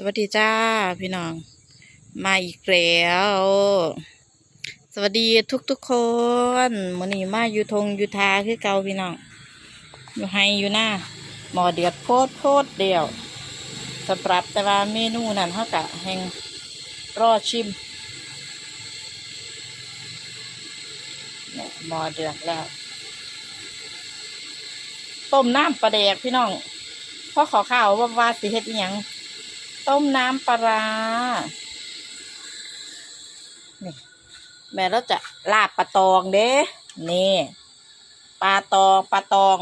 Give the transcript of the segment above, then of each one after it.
สวัสดีจ้าพี่น้อง มาอีกแล้ว สวัสดีทุกทุกคนมื้อนี้มาอยู่ทงอยู่ทาคือเก่าพี่น้อง อยู่ให้อยู่หน้าหมอเดือดโพดโพดเดียวสำหรับแต่ว่าเมนูนั้นเขากะแห่งรอชิมเนี่ยหมอเดือดแล้ว ต้มน้ำปลาแดกพี่น้องพราะขอข้าวว่าว่าสิเฮ็ดอิหยัง ต้มน้ำปลานี่แม่เราจะลาบปลาตองเด้ นี่ปลาตองปลาตอง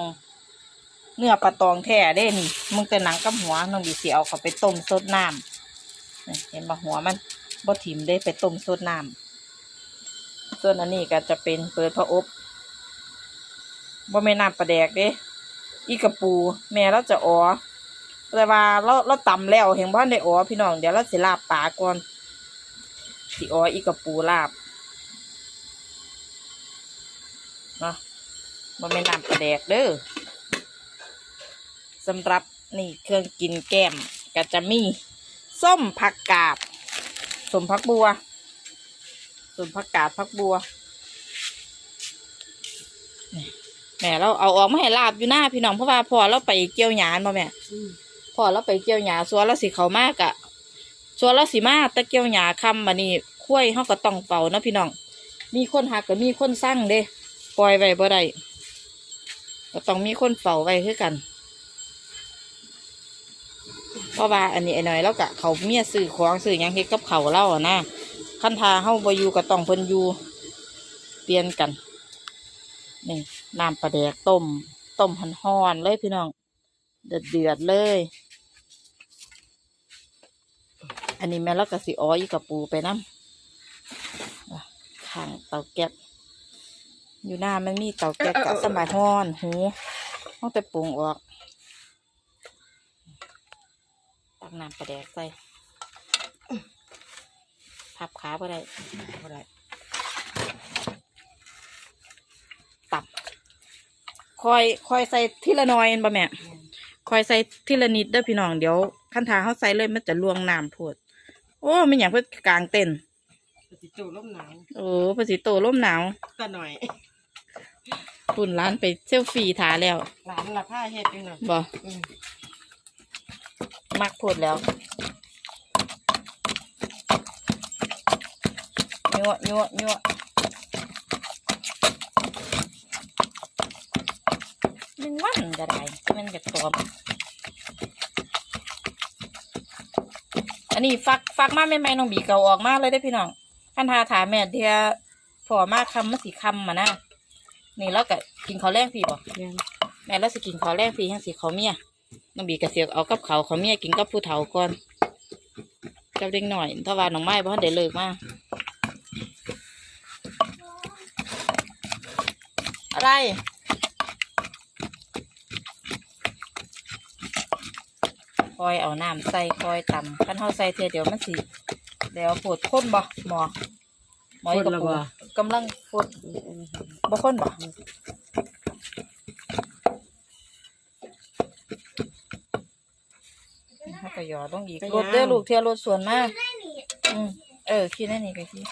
เนื้อปลาตองแท้เด้นี่มึงแต่หนังกับหัวน้องดีสิเอาเขาไปต้มสดน้ำเห็นปะหัวมันบ่ถิมได้ไปต้มสดน้ำส่วนอันนี้ก็จะเป็นเปิดพระอบบ่แม่นน้ำปลาแดกเด้ อีกระปู แม่เราจะอ๋อ แต่ว่าเราเราตำแล้วเห็นบ้านได้อ๋อพี่น้องเดี๋ยวเราสิลาบปลาก่อนสิอ๋ออีกกับปูลาบเนาะมันไม่นำปลาแดกเด้อสำหรับนี่เครื่องกินแก้มก็จะมีส้มผักกาดสมผักบัวสมผักกาดผักบัวแม่เราเอาออกมาให้ลาบอยู่หน้าพี่น้องเพราะว่าพอเราไปเกี่ยวหยานมาแม่ พอเราไปเกี่ยวหญ้าสัวเราสิเขามากอะสัวเราสิมาแต่เกี่ยวหญ้าคำมานี่คุ้ยเฮาก็ต้องเฝ้าเนาะพี่น้อง มีคนหักก็มีคนสั่งเด้ปล่อยไว้บ่ได้ก็ต้องมีคนเฝ้าไว้คือกันเพราะว่าอันนี้ไอ้หน่อยแล้วกะเขาเมียซื้อของซื้อยังเฮ็ดกับเขาเล่าอะนะคันทาเฮาบ่อยู่ก็ต้องเพิ่นอยู่เปลี่ยนกันนี่น้ำปลาแดกต้มต้มห่อนเลยพี่น้อง เดือดเดือดเลย นนี้แม่แล้วก็สิอ้อยกับปูไปน้ำอะข้างเตาแก๊สอยู่หน้ามันมีเตาแก๊สกับสมัยห้อนหูต้องแต่ปรุงออกตักน้ำปลาแดกใส่พับขาบ่ได้บ่ได้ตับคอยคอยใส่ทีละหน้อยเห็นบ่แม่คอยใส่ทีละนิดเด้อพี่น้องเดี๋ยวขั้นทางเขาใส่เลยมันจะลวงน้ำโพดโอ้ไม่อย่างเพื่อกลางเต็นท์ปฏิจูร่มหนาวโอ้ภาษีโตร่มหนาวตาหน่อยปุ่นร้านไปเซลฟี่ถาแล้วหลานละผ้าเฮ็ดอยู่น่ะบ่อืมมักโพดแล้วยั่วยั่วยั่วมันวันก็ได้มันจะกรอบ อันนี้ฟักฟักมาไม่ไม่ๆน้องบีเกาออกมาเลยได้อพี่น้องขั้นทาถามแม่เดียพอมากคำมันสีคำมานะนี่แล้วก็กินข้าวแรงพี่บ่ยังแม่แล้วสิกินข้าวแรงพี่ให้สิเขาวเมียน้องบีกระเสียกเอากับเขาวเขาวเมียกินกับผู้เฒ่าก่อนกับเด็กหน่อยถ้าว่าน้องไม้บ่ทันได้เลิกมาอะไร คอยเอาน้ำใส่คอยตำคันเฮาใส่เทียเดี๋ยวมันสิเดี๋ยวปวดข้นบ่หมอหมอยกับปูกำลังฟดบ่ข้นบ่เขาก็หยอดลงอีกรถเด้อลูกเทียรถสวนมากอืมเออขี้นั่นนี่ก็ขี้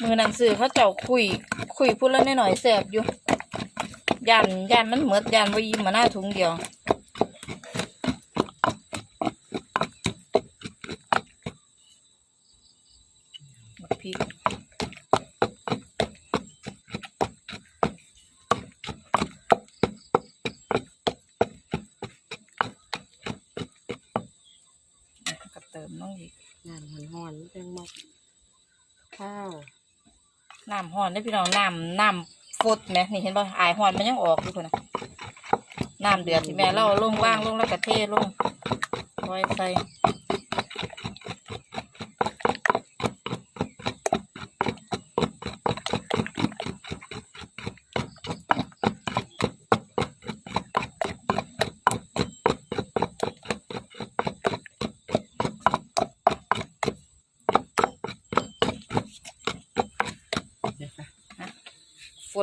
มือหนังสือเขาเจ้าคุย คุยพูดแล้วหน่อยๆแสบอยู่ยันยันมันเหมือดยันว่ายิ้มมาหน้าถุงเดียว บักพริกอะก็เติมน้องอีก งาน แตงหมกข้าวน้ำห่อนได้พี่น้องน้ำน้ำฟดไหมนี่เห็นป่ะอายห่อนมันยังออกอยู่คนนะน้ำเดือดที่แม่เราลงว่างลงแล้วก็เทลงไว้ใส่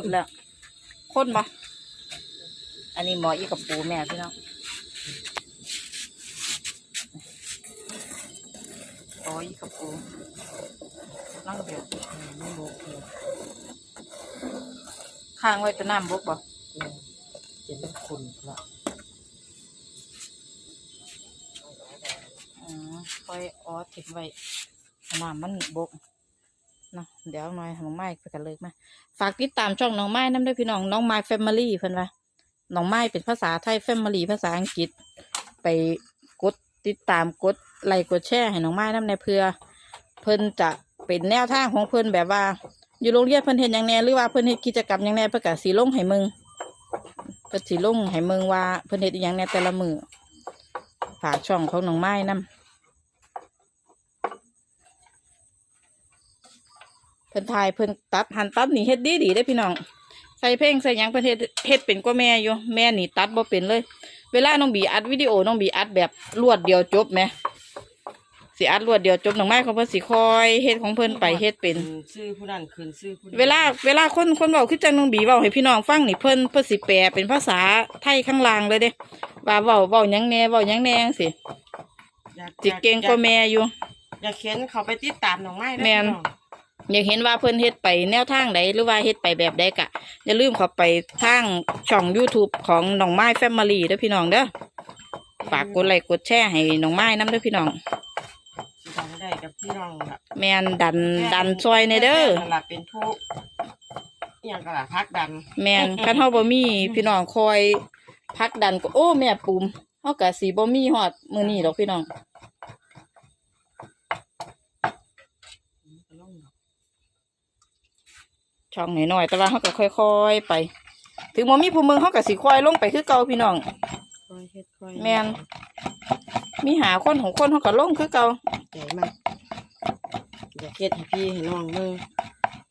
ดแล้วค้นปะอันนี้หมออีกับปูแม่พี่น้องหมออีกับปูนั่งเดียวไม่บกข้างไว้ตัน้ำบกปะจะเป็นคนละอ๋อคอยอ๋อถิ่ไว้น้ำมันบก เนาะเดี๋ยวหน่อยน้องไม้ไปกันเลยมาฝากติดตามช่องน้องไม้น้ำด้วยพี่น้องน้องไม้แฟมิลี่เพิ่อนว่าน้องไม้เป็นภาษาไทยแฟมิลี่ภาษาอังกฤษ ไปกดติดตามกดไลค์กดแชร์ให้น้องไม้น้ำในเพื่อ เพิ่นจะเป็นแนวทางของเพิ่นแบบว่า อยู่โรงเรียนเพิ่นเห็นอย่างแน่หรือว่าเพิ่นเฮ็ดกิจกรรมอย่างแน่เพิ่นก็สิลงให้มึงเพิ่นสิลงให้มึงว่าเพิ่นเฮ็ดอย่างแน่แต่ละมือฝากช่องของน้องไม้นํ เพิ่นถ่ายเพิ่นตัดหันตัดนี่เฮ็ดดีดีได้อพี่น้องใส่เพลงใส่หยังเพิ่นเฮ็ดเฮ็ดเป็นกว่าแม่อยู่แม่นี่ตัดบ่เป็นเลย เวลาน้องบีอัดวิดีโอน้องบีอัดแบบรวดเดียวจบไหมสิอัดรวดเดียวจบน้องไม้ของเพิ่นสิคอยเฮ็ดของเพิ่นไปเฮ็ดเป็นชื่อผู้นั้นคืนชื่อผู้นี้เวลาเวลาคนคนเว้าคือจังน้องบีเว้าให้พี่น้องฟังนี่เพิ่นเพิ่นสิแปลเป็นภาษาไทยข้างล่างเลยเด้ว่าเว้าเว้าหยังแหน่เว้าหยังแหน่จังซี่อยากสิเก่งกว่าแม่อยู่อยากเข็นเขาไปติดตามน้องไม้ะแม่น พี่อง อยากเห็นว่าเพิ่นเฮ็ดไปแนวทางใดหรือว่าเฮ็ดไปแบบใดกะ อย่าลืมเข้าไปทางช่อง YouTube ของน้องไม้แฟมิลี่เด้อพี่น้องเด้อฝากกดไลค์กดแชร์ให้น้องไม้นํเด้อพี่น้องสิดังได้กับพี่น้องล่ะแม่นดันดันซอยในเด้อนั่นล่ะเป็นผู้อหย่างก็ล่ะพักดันแม่นคันเฮาบ่มีพี่น้องคอยผลักดันก็โอ้แม่ปุ่มเฮาก็สิบ่มีฮอดมื้อนี้ดอกพี่น้อง ช่องน้อยๆแต่ว่าเขาก็ค่อยๆไป ถึงบ่มีผู้มึงเขาก็สิค่อยลงไปคือเก่าพี่น้องค่อยเฮ็ดค่อยแม่นมีหาคนของคนเขาก็ลงคือเก่าใจมันอยากเฮ็ดให้พี่ให้น้องมึง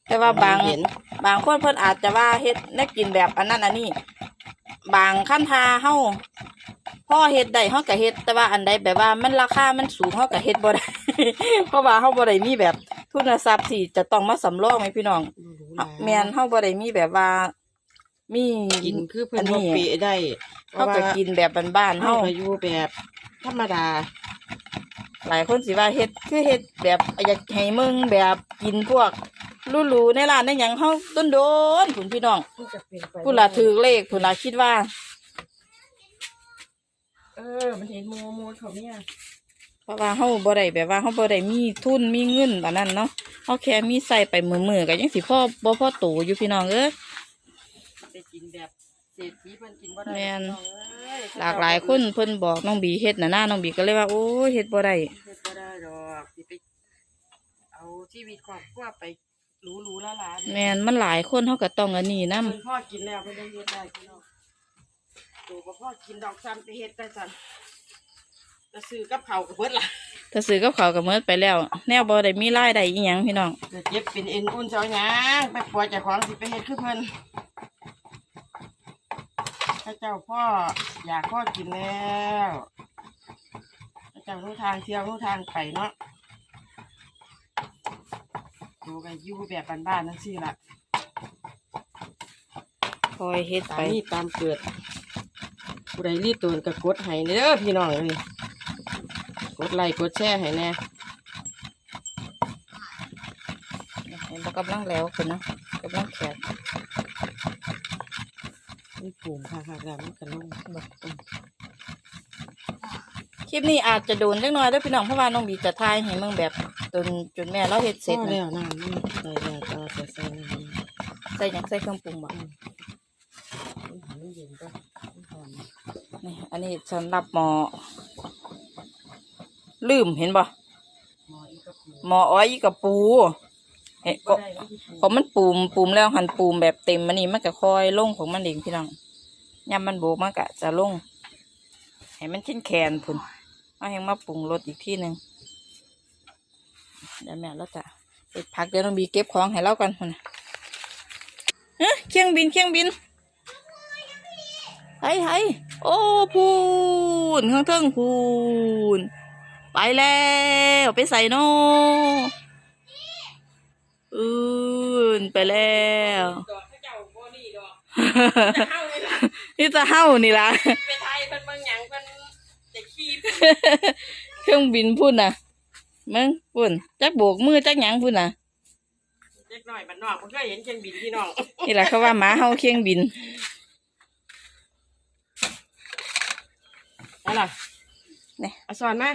แต่ว่าบางเห็นบางคนเพิ่นอาจจะว่าเฮ็ดได้กินแบบอันนั้นอันนี้ บางขั้นทาเฮา พ่อเฮ็ดได้เฮาก็เฮ็ดแต่ว่าอันใดแบบว่ามันราคามันสูงเฮาก็เฮ็ดบ่ได้ เพราะว่าเฮาบ่ได้มีแบบทุนทรัพย์ที่จะต้องมาสำรองให้พี่น้องบ่รู้ล่ะแม่นเฮาบ่ได้มีแบบว่า มีกินคือเพิ่อันนนี้บ่ปีได้เฮาก็กินแบบบ้านๆเฮาเฮาก็อยู่แบบธรรมดา หลายคนสิว่าเฮ็ดคือเฮ็ดแบบอยากให้มึงแบบกินพวกหรูๆในร้านในหยังเฮาต้นโดนๆคุณพี่น้องมันจะเป็นไปผู้ละถือเลขผู้ละคิดว่าเออมันเห็นโมโมเขาเนี่ยเพราะว่าเฮาบ่ได้แบบว่าเฮาบ่ได้มีทุนมีเงินปานนั้นเนาะเฮาแค่มีใส่ไปมือๆก็ยังสิพอบ่พอโตอยู่พี่น้องเอ้ยไปกินแบบเศรษฐีเพิ่นกินบ่ได้แม่นพี่องเอ้ยหลากหลายคนเพิ่นบอกน้องบีเฮ็ดน่ะนะน้องบีก็เลยว่าโอ้ยเฮ็ดบ่ได้เฮ็ดบ่ได้ดอกสิไปเอาชีวิตครอบครัวไปหรูๆละลาแม่นมันหลายคนเฮาก็ต้องอันนี้นํเพิ่นพ่อกินแล้วเพิ่นได้เฮ็ดได้พี่น้อง ตัวบ่พ่อกินดอกซ้ำไปเฮ็ดได้ซั่นจะซื้อกับเขาวก็เบิดล่ะถ้าซื้อกับข้าวก็หมดไปแล้ว แนวบ่ได้มีรายได้อีหยังพี่น้อง จะเจ็บเป็นเอ็นอุ่นเจ้าหยังไปปวดเจ้าของสิไปเฮ็ดคือเพิ่นถ้าเจ้าพ่ออยากพ่อกินแล้วถ้าเจ้ารู้ทางเที่ยวรู้ทางไปเนาะดูกันอยู่แบบบ้านๆนั่นสิล่ะ คอยเฮ็ดตามไปนี่ตามเกิด ผู้ใดรีดตัวก็กดให้เด้อพี่น้องเลยกดไลค์กดแชร์ให้แน่เห็นบ่กำลังแล้วขึ้นเนาะกำลังแขกนี่ปุ่มค่ะค่ะแล้วมันก็ลงคลิปนี้อาจจะโดนจังน้อยเด้อพี่น้องเพราะว่าน้องบีจะถ่ายให้มึงแบบจนจนแม่เราเฮ็ดเสร็จพอนะแล้วน้ำมันใส่แล้วก็ใส่ใส่น้ำมันใส่หยังใส่เครื่องปรุงบ่ มันเย็นก็มันหอม นี่อันนี้สำหรับหมอ ลืมเห็นบ่หมออีกกระปุกหมออ้อยกับปูเห็นก็ได้แล้วอีกพอมันปูมปูมแล้วหันปูมแบบเต็มมันนี่มันก็ค่อยลงของมันเองพี่น้องยามมันโบกมันก็จะลงให้มันชิ้นแขนพุ่นเอาให้มาปรุงรสอีกที่หนึ่งเดี๋ยวแม่เราจะเก็บผักเดี๋ยวน้องบีเก็บของให้เรากันพุ่นเฮ้ยเครื่องบินเครื่องบิน ไห้ไห้โอ้พูนข้างเทิงพูน ไปแล้วไปใส่โนอืนไปแล้วดอกข้าเจ้าบ่นี่ดอกนี่จะเฮ้านี่ล่ะไปไทยเพิ่นบางหยังเพิ่นจะขี้เครื่องบินพุ่นน่ะมึงพุ่นจักโบกมือจักหยังพุ่นน่ะเล็กน้อยบ้านนอกเพิ่งเคยเห็นเครื่องบินพี่น้องนี่แหละเขาว่าหมาเฮาเคียงบิน อะไรนี่เอาสอนมา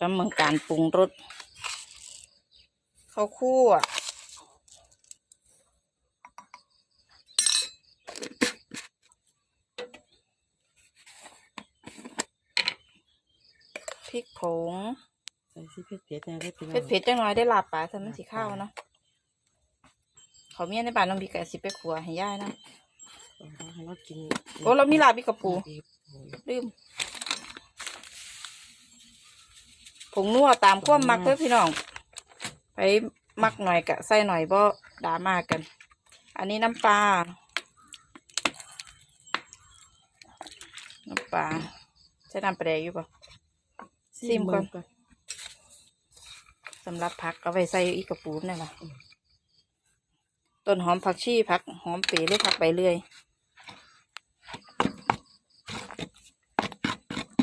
ประเมินการปรุงรสข้าวคั่วพริกผงใส่ซีเผ็ดเผ็ดแน่เลยพี่น้องเผ็ดๆจังน้อยได้ลาบปลาทำมันสีข้าวเนาะ เขาวเมียในบ้านน้องบีกะสิไปขัวให้ย่ายนะให้เรากินโอ้เรามีลาบอีกกระปูลืมผงนัวตามความมักเพื่อพี่น้อง ไปมักหน่อยกะใส่หน่อยบ่ดราม่ากัน อันนี้น้ำปลา น้ำปลาใช้น้ำปลาแดกอยู่ปะซิมก่อนสำหรับผักเอาไว้ใส่อีกกระปูนั่นแหละ ต้นหอมผักชีผักหอมเปรย์หรือผักใบเลื่อย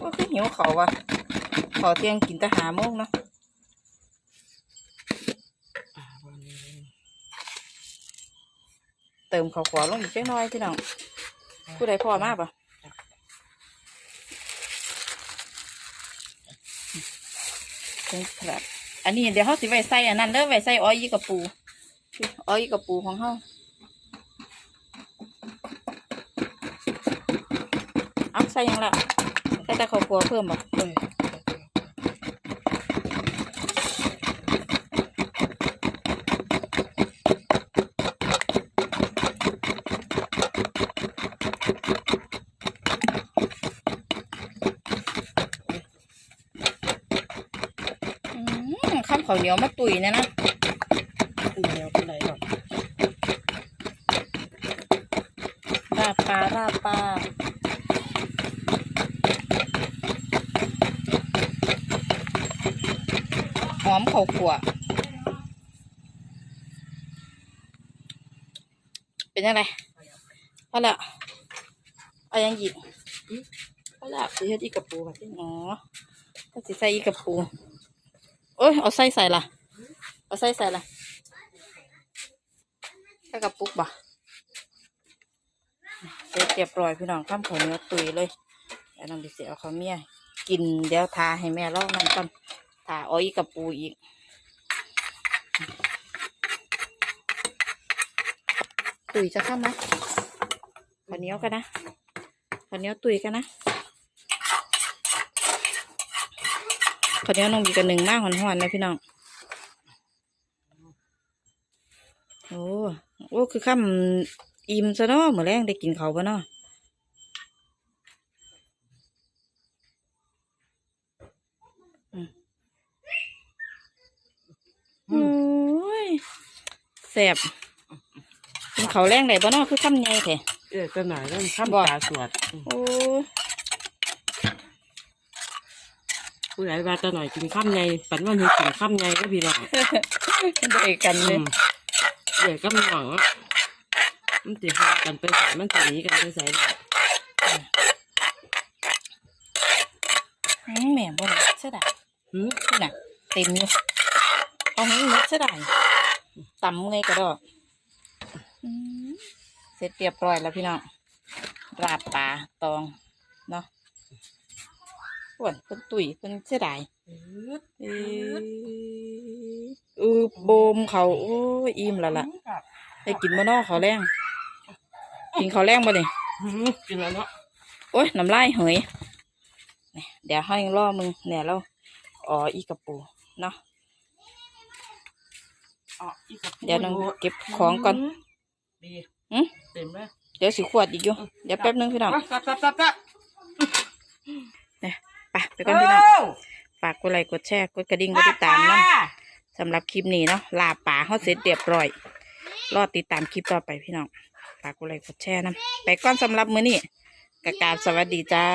ก็คือหิวเขาวว่ะขอเที่ยงกินแต่หาโมงเนาะเติมข้าวขวาลงอีกจักน้อยพี่น้องผู้ใดพอมากปะอันนี้เดี๋ยวเขาสิไว้ใส่อันนั้นเด้อไว้ใส่อ้อยยี่กระปู อ้อยกระปูของเขาเอาใส่ยังละใส่แต่ข้าวคั่วเพิ่มบ่เอออืมข้าวข้าวเหนียวมาตุ๋ยเนี่ยนะ เดี๋ยวเป็นไรหรอก ลาบปลาลาบปลาหอม ข้าวคั่วเป็นยังไงพอแล้วเอายังหยิบพอแล้วสิเฮ็ดอีกกระปูแบบนี้อ๋อก็สิใส่อีกกระปูโอ้ยเอาใส่ใส่ละเอาใส่ใส่ละใส่กระปุกบ่เสร็จเรียบร้อยพี่น้องข้ามข้าวเนียวตุยเลยเดี๋ยวน้องดิเสียเอาข้าวเมียกินเดี๋ยวทาให้แม่ลอกนั่นก่อน ทาเอาอีกกระปูอีกตุยจะข้ามไหมข้าวเหนียวกันนะข้าวเหนียวตุยกันนะข้าวเหนียวน้องบีกันหนึ่งมากหอนๆนะพี่น้องโอ้โอ้คือข้ามอิ่มซะเนาะเมื่อแรงได้กินเขาวปะเนาะอืมโอ้ย แสบกินเขาวแรงได้ปะเนาะคือข้ามใหญ่แท้ เออตัวหน่อยเริ่มข้ามบ่ ตาสวดโอ้ยผู้ใหญ่ว่าตัวหน่อยกินข้ามไงปันว่าหนูกินข้ามไงก็พี่น้องได้กันเลยเดี๋ยวก็มีหวังว่ามันจะหากันไปใส่มันจะหนีกันไปใส่ได้อืมแม่บ่ได้เสียดายหืม นี่น่ะเต็มอยู่เอาให้หมดเสียดาย ตำไงก็ดอกอืมเสร็จเรียบร้อยแล้วพี่น้องลาบปลาตองเนาะอ้วนเพิ่นตุ๋ยเพิ่นเสียดายเออเออโบมเขาโอ้ยอิ่มแล้วล่ะได้กินบ่เนอเขาวแรงกินเขาวแรงบ่นี่หืมกินแล้วเนาะโอ้ยน้ำลายเหยนี่เดี๋ยวให้ล่อมึงเนี่ยเราอ๋ออีกระปูเนาะอ๋ออีกกับ เดี๋ยวน้องเก็บของก่อนดีหึเต็มเลยเดี๋ยวสิขวดอีกอยู่ เดี๋ยวแป๊บนึงพี่น้องซับซับซับซับเนี่ยไปไปก่อนพี่น้องฝากกดไลค์กดแชร์กดกระดิ่งกดติดตามนะสำหรับคลิปนี้เนาะลาป่าเขาเสร็จเรียบร้อย รอติดตามคลิปต่อไปพี่น้องฝากกดไลค์กดแชร์นะไปก่อนสำหรับมื้อนี้กะกราบสวัสดีจ้า